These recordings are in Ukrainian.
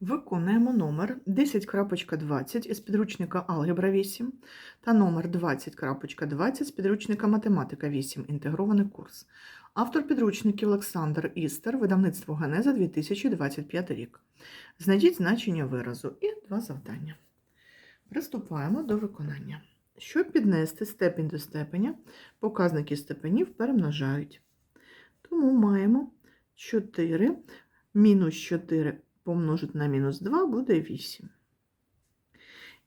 Виконуємо номер 10.20 із підручника Алгебра 8 та номер 20.20 з підручника Математика 8. Інтегрований курс. Автор підручників Олександр Істер, видавництво Генеза 2025 рік. Знайдіть значення виразу і два завдання. Приступаємо до виконання. Щоб піднести степінь до степеня, показники степенів перемножають. Тому маємо 4 мінус 4 помножити на мінус 2 буде 8.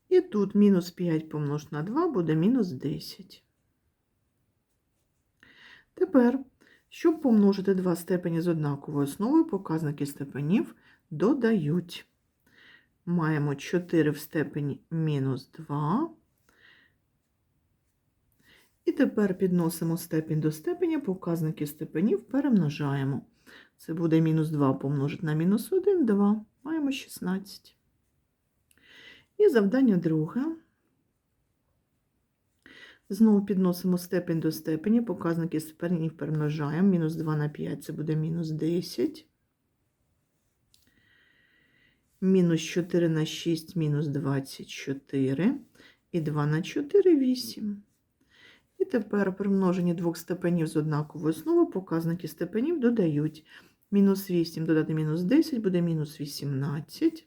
І тут мінус 5 помножити на 2 буде мінус 10. Тепер, щоб помножити два степені з однаковою основою, показники степенів додають. Маємо 4 в степені мінус 2. І тепер підносимо степінь до степеня, показники степенів перемножаємо. Це буде мінус 2 помножити на мінус 1, 2. Маємо 16. І завдання друге. Знову підносимо степень до степені, показники степенів перемножаємо. Мінус 2 на 5 це буде мінус 10. Мінус 4 на 6 мінус 24. І 2 на 4 8. І тепер при множенні двох степенів з однаковою основою показники степенів додають. Мінус 8 додати мінус 10 буде мінус 18.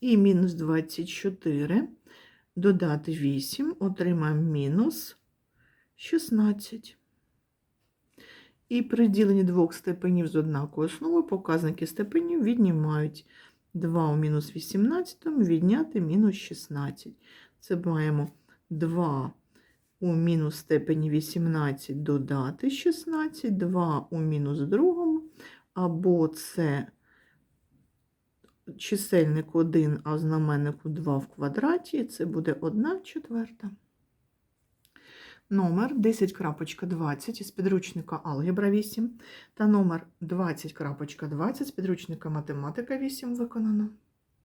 І мінус 24 додати 8 отримаємо мінус 16. І при діленні двох степенів з однаковою основою показники степенів віднімають 2 у мінус 18 відняти мінус 16. Це маємо 2 у мінус степені 18 додати 16, 2 у мінус другому, або це чисельник 1, а знаменнику 2 в квадраті, це буде 1 четверта. Номер 10.20 із підручника Алгебра 8 та номер 20.20 з підручника Математика 8 виконано.